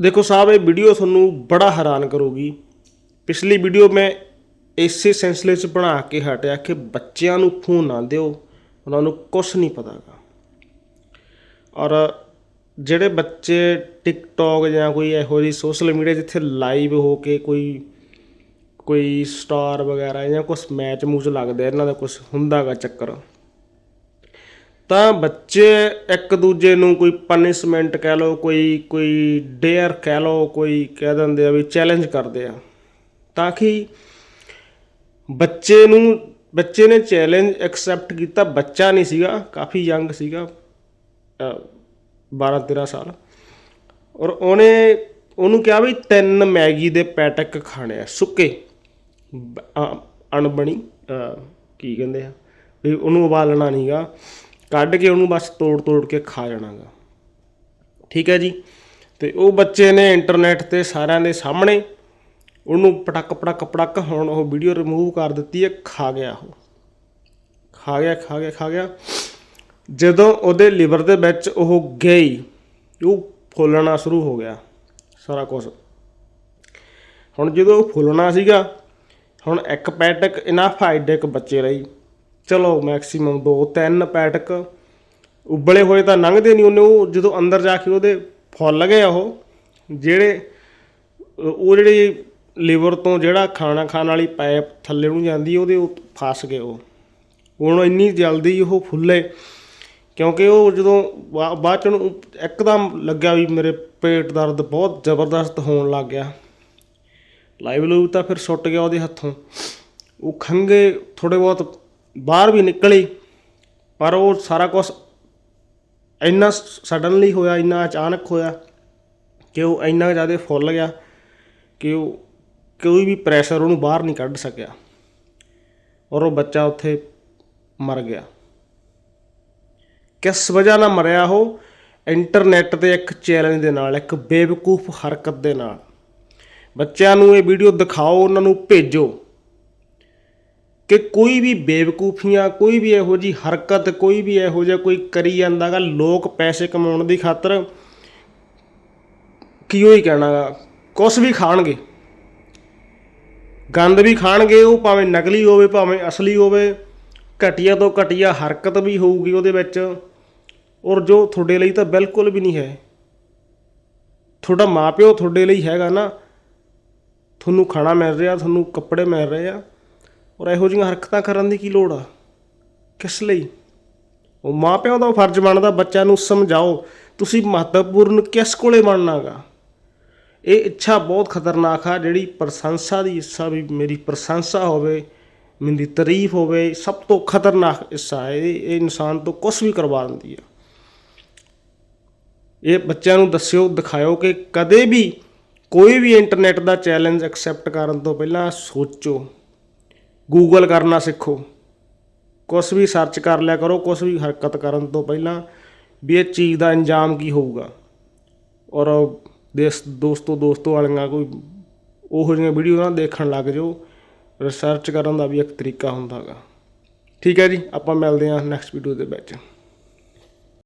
ਦੇਖੋ ਸਾਹਿਬ, ਇਹ ਵੀਡੀਓ ਤੁਹਾਨੂੰ ਬੜਾ ਹੈਰਾਨ ਕਰੂਗੀ। ਪਿਛਲੀ ਵੀਡੀਓ ਮੈਂ ਇਸੇ ਸਿਲਸਿਲੇ 'ਚ ਬਣਾ ਕੇ ਹਟਿਆ ਕਿ ਬੱਚਿਆਂ ਨੂੰ ਫੋਨ ਨਾ ਦਿਓ, ਉਹਨਾਂ ਨੂੰ ਕੁਝ ਨਹੀਂ ਪਤਾਗਾ। ਔਰ ਜਿਹੜੇ ਬੱਚੇ ਟਿਕਟੌਕ ਜਾਂ ਕੋਈ ਇਹੋ ਜਿਹੀ ਸੋਸ਼ਲ ਮੀਡੀਆ ਜਿੱਥੇ ਲਾਈਵ ਹੋ ਕੇ ਕੋਈ ਕੋਈ ਸਟਾਰ ਵਗੈਰਾ ਜਾਂ ਕੁਝ ਮੈਚ ਮੂਚ ਲੱਗਦੇ ਇਹਨਾਂ ਦਾ ਕੁਝ ਹੁੰਦਾਗਾ ਚੱਕਰ। ਤਾਂ ਬੱਚੇ ਇੱਕ ਦੂਜੇ ਨੂੰ ਕੋਈ ਪਨਿਸ਼ਮੈਂਟ ਕਹਿ ਲਓ, ਕੋਈ ਕੋਈ ਡੇਅਰ ਕਹਿ ਲਓ, ਕੋਈ ਕਹਿ ਦਿੰਦੇ ਆ ਵੀ ਚੈਲੰਜ ਕਰਦੇ ਆ। ਤਾਂ ਕਿ ਬੱਚੇ ਨੂੰ, ਬੱਚੇ ਨੇ ਚੈਲੰਜ ਐਕਸੈਪਟ ਕੀਤਾ, ਬੱਚਾ ਨਹੀਂ ਸੀਗਾ, ਕਾਫੀ ਯੰਗ ਸੀਗਾ 12 13 ਸਾਲ। ਔਰ ਉਹਨੇ, ਉਹਨੂੰ ਕਿਹਾ ਵੀ ਤਿੰਨ ਮੈਗੀ ਦੇ ਪੈਟਕ ਖਾਣੇ ਆ, ਸੁੱਕੇ ਅਣਬਣੀ ਕੀ ਕਹਿੰਦੇ ਆ, ਵੀ ਉਹਨੂੰ ਉਬਾਲਣਾ ਨਹੀਂਗਾ ਕੱਢ ਕੇ ਉਹਨੂੰ ਬਸ ਤੋੜ ਤੋੜ ਕੇ ਖਾ ਜਾਣਾਗਾ। ਠੀਕ ਹੈ ਜੀ? ਤੇ ਉਹ ਬੱਚੇ ਨੇ ਇੰਟਰਨੈਟ ਤੇ ਸਾਰਿਆਂ ਦੇ ਸਾਹਮਣੇ ਉਹਨੂੰ ਪਟਕ ਪਟਕ ਪਟਕ ਹੁਣ ਉਹ ਵੀਡੀਓ ਰਿਮੂਵ ਕਰ ਦਿੱਤੀ ਹੈ, ਖਾ ਗਿਆ ਉਹ। ਖਾ ਗਿਆ ਖਾ ਗਿਆ ਖਾ ਗਿਆ। ਜਦੋਂ ਉਹਦੇ ਲਿਵਰ ਦੇ ਵਿੱਚ ਉਹ ਗਈ, ਉਹ ਫੁੱਲਣਾ ਸ਼ੁਰੂ ਹੋ ਗਿਆ ਸਾਰਾ ਕੁਝ ਹੁਣ ਜਦੋਂ ਉਹ ਫੁੱਲਣਾ ਸੀਗਾ, ਹੁਣ ਇੱਕ ਪੈਟਕ ਇਨਫ ਹਾਈਡ ਬੱਚੇ ਰਹੀ ਚਲੋ ਮੈਕਸਿਮਮ 2 3 ਪੈਟਕ ਉਬਲੇ ਹੋਏ ਤਾਂ ਲੰਘਦੇ ਨਹੀਂ, ਉਹਨੇ ਉਹ ਜਦੋਂ ਅੰਦਰ ਜਾ ਕੇ ਉਹਦੇ ਫੁੱਲ ਗਏ ਉਹ, ਜਿਹੜੇ ਉਹ ਜਿਹੜੇ ਲਿਵਰ ਤੋਂ ਜਿਹੜਾ ਖਾਣਾ ਖਾਣ ਵਾਲੀ ਪਾਈਪ ਥੱਲੇ ਨੂੰ ਜਾਂਦੀ, ਉਹਦੇ ਉਹ ਫਸ ਗਏ ਉਹ। ਹੁਣ ਇੰਨੀ ਜਲਦੀ ਉਹ ਫੁੱਲੇ, ਕਿਉਂਕਿ ਉਹ ਜਦੋਂ ਬਾਅਦ ਚ ਨੂੰ ਇੱਕਦਮ ਲੱਗਿਆ ਵੀ ਮੇਰੇ ਪੇਟ ਦਰਦ ਬਹੁਤ ਜ਼ਬਰਦਸਤ ਹੋਣ ਲੱਗ ਗਿਆ। ਲਾਈਵ ਲੂਵ ਤਾਂ ਫਿਰ ਸੁੱਟ ਗਿਆ ਉਹਦੇ ਹੱਥੋਂ। ਉਹ ਖੰਗੇ ਥੋੜੇ ਬਹੁਤ ਬਾਹਰ ਵੀ ਨਿਕਲੀ, ਪਰ ਉਹ ਸਾਰਾ ਕੁਝ ਇੰਨਾ ਸਡਨਲੀ ਹੋਇਆ, ਇੰਨਾ ਅਚਾਨਕ ਹੋਇਆ ਕਿ ਉਹ ਇੰਨਾ ਜ਼ਿਆਦਾ ਫੁੱਲ ਗਿਆ ਕਿ ਉਹ ਕੋਈ ਵੀ ਪ੍ਰੈਸ਼ਰ ਉਹਨੂੰ ਬਾਹਰ ਨਹੀਂ ਕੱਢ ਸਕਿਆ ਔਰ ਉਹ ਬੱਚਾ ਉੱਥੇ ਮਰ ਗਿਆ। ਕਿਸ ਵਜ੍ਹਾ ਨਾਲ ਮਰਿਆ ਉਹ? ਇੰਟਰਨੈਟ ਤੇ ਇੱਕ ਚੈਲੰਜ ਦੇ ਨਾਲ, ਇੱਕ ਬੇਵਕੂਫ ਹਰਕਤ ਦੇ ਨਾਲ। ਬੱਚਿਆਂ ਨੂੰ ਇਹ ਵੀਡੀਓ ਦਿਖਾਓ, ਉਹਨਾਂ ਨੂੰ ਭੇਜੋ। ਕਿ ਕੋਈ ਵੀ ਬੇਵਕੂਫੀਆਂ, ਕੋਈ ਵੀ ਇਹੋ ਜੀ ਹਰਕਤ, ਕੋਈ ਵੀ ਇਹੋ ਜਿਹਾ ਕੋਈ ਕਰੀ ਜਾਂਦਾਗਾ ਲੋਕ ਪੈਸੇ ਕਮਾਉਣ ਦੀ ਖਾਤਰ ਕੀ ਹੀ ਕਹਿਣਾਗਾ ਕੁਛ ਵੀ ਖਾਣਗੇ। ਗੰਦ ਵੀ ਖਾਣਗੇ, ਉਹ ਭਾਵੇਂ ਨਕਲੀ ਹੋਵੇ, ਭਾਵੇਂ ਅਸਲੀ ਹੋਵੇ, ਘਟੀਆ ਤੋਂ ਘਟੀਆ ਹਰਕਤ ਵੀ ਹੋਊਗੀ ਉਹਦੇ ਵਿੱਚ। ਔਰ ਜੋ ਤੁਹਾਡੇ ਲਈ ਤਾਂ ਬਿਲਕੁਲ ਵੀ ਨਹੀਂ ਹੈ। ਤੁਹਾਡਾ ਮਾਪਿਓ ਤੁਹਾਡੇ ਲਈ ਹੈਗਾ ਨਾ, ਤੁਹਾਨੂੰ ਖਾਣਾ ਮਿਲ ਰਿਹਾ, ਤੁਹਾਨੂੰ ਕੱਪੜੇ ਮਿਲ ਰਹੇ ਆ। ਔਰ ਇਹੋ ਜਿਹੀਆਂ ਹਰਕਤਾਂ ਕਰਨ ਦੀ ਕੀ ਲੋੜ ਆ? ਕਿਸ ਲਈ? ਉਹ ਮਾਪਿਆਂ ਦਾ ਫਰਜ਼ ਬਣਦਾ ਬੱਚਿਆਂ ਨੂੰ ਸਮਝਾਓ, ਤੁਸੀਂ ਮਹੱਤਵਪੂਰਨ ਕਿਸ ਕੋਲੇ ਬਣਨਾਗਾ? ਇਹ ਇੱਛਾ ਬਹੁਤ ਖਤਰਨਾਕ ਆ, ਜਿਹੜੀ ਪ੍ਰਸ਼ੰਸਾ ਦੀ ਇੱਛਾ ਵੀ ਮੇਰੀ ਪ੍ਰਸ਼ੰਸਾ ਹੋਵੇ, ਮੇਰੀ ਤਾਰੀਫ ਹੋਵੇ, ਸਭ ਤੋਂ ਖਤਰਨਾਕ ਇੱਛਾ ਹੈ। ਇਹ ਇਹ ਇਨਸਾਨ ਤੋਂ ਕੁਝ ਵੀ ਕਰਵਾ ਦਿੰਦੀ ਆ। ਇਹ ਬੱਚਿਆਂ ਨੂੰ ਦੱਸਿਓ, ਦਿਖਾਇਓ ਕਿ ਕਦੇ ਵੀ ਕੋਈ ਵੀ ਇੰਟਰਨੈਟ ਦਾ ਚੈਲੰਜ ਐਕਸੈਪਟ ਕਰਨ ਤੋਂ ਪਹਿਲਾਂ ਸੋਚੋ। ਗੂਗਲ ਕਰਨਾ ਸਿੱਖੋ। ਕੁਛ ਵੀ ਸਰਚ ਕਰ ਲਿਆ ਕਰੋ, ਕੁਛ ਵੀ ਹਰਕਤ ਕਰਨ ਤੋਂ ਪਹਿਲਾਂ ਵੀ ਇਹ ਚੀਜ਼ ਦਾ ਇੰਜਾਮ ਕੀ ਹੋਊਗਾ? ਔਰ ਦੇਸ, ਦੋਸਤੋ ਦੋਸਤੋ ਵਾਲੀਆਂ ਕੋਈ ਉਹੋ ਜਿਹੀਆਂ ਵੀਡੀਓ ਨਾ ਦੇਖਣ ਲੱਗ ਜਾਓ ਰਿਸਰਚ ਕਰਨ ਦਾ ਵੀ ਇੱਕ ਤਰੀਕਾ ਹੁੰਦਾਗਾ ਠੀਕ ਹੈ ਜੀ, ਆਪਾਂ ਮਿਲਦੇ ਹਾਂ ਨੈਕਸਟ ਵੀਡੀਓ ਦੇ ਵਿੱਚ।